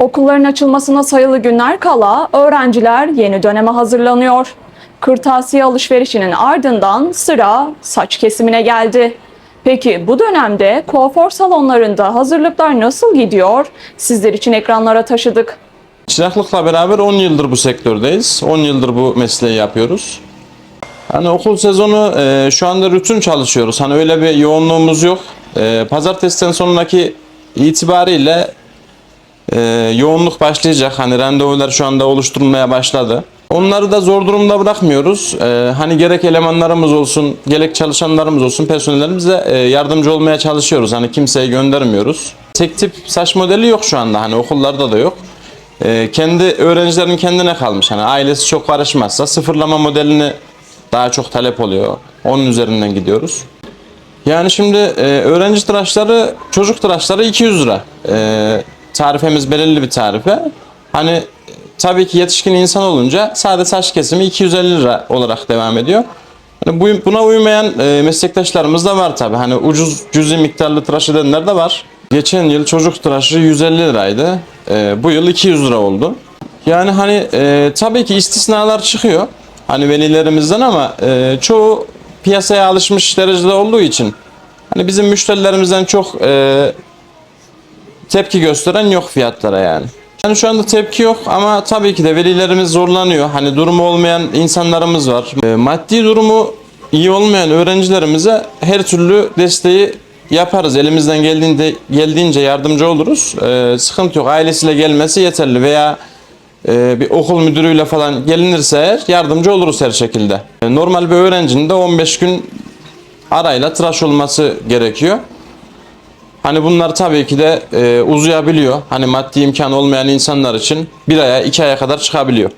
Okulların açılmasına sayılı günler kala öğrenciler yeni döneme hazırlanıyor. Kırtasiye alışverişinin ardından sıra saç kesimine geldi. Peki bu dönemde kuaför salonlarında hazırlıklar nasıl gidiyor? Sizler için ekranlara taşıdık. Çıraklıkla beraber 10 yıldır bu sektördeyiz. 10 yıldır bu mesleği yapıyoruz. Hani okul sezonu e, şu anda rutin çalışıyoruz. Hani öyle bir yoğunluğumuz yok. E, pazartesiden sonraki itibariyle e, yoğunluk başlayacak. Hani randevular şu anda oluşturulmaya başladı. Onları da zor durumda bırakmıyoruz. E, hani gerek elemanlarımız olsun, gerek çalışanlarımız olsun, personellerimize e, yardımcı olmaya çalışıyoruz. Hani kimseyi göndermiyoruz. Tek tip saç modeli yok şu anda. Hani okullarda da yok. E, kendi öğrencilerin kendine kalmış. Hani ailesi çok karışmazsa sıfırlama modelini daha çok talep oluyor. Onun üzerinden gidiyoruz. Yani şimdi e, öğrenci tıraşları, çocuk tıraşları 200 lira. E, tarifemiz belirli bir tarife. Hani tabii ki yetişkin insan olunca sade saç kesimi 250 lira olarak devam ediyor. Hani bu, buna uymayan e, meslektaşlarımız da var tabii. Hani ucuz cüzi miktarlı tıraş edenler de var. Geçen yıl çocuk tıraşı 150 liraydı. E, bu yıl 200 lira oldu. Yani hani e, tabii ki istisnalar çıkıyor. Hani velilerimizden ama çoğu piyasaya alışmış derecede olduğu için hani bizim müşterilerimizden çok tepki gösteren yok fiyatlara yani. Yani şu anda tepki yok ama tabii ki de velilerimiz zorlanıyor. Hani durumu olmayan insanlarımız var. E, maddi durumu iyi olmayan öğrencilerimize her türlü desteği yaparız. Elimizden geldiğinde geldiğince yardımcı oluruz. E, sıkıntı yok. Ailesiyle gelmesi yeterli veya e, bir okul müdürüyle falan gelinirse eğer yardımcı oluruz her şekilde. Normal bir öğrencinin de 15 gün arayla tıraş olması gerekiyor. Hani bunlar tabii ki de e, uzayabiliyor. Hani maddi imkan olmayan insanlar için bir aya iki aya kadar çıkabiliyor.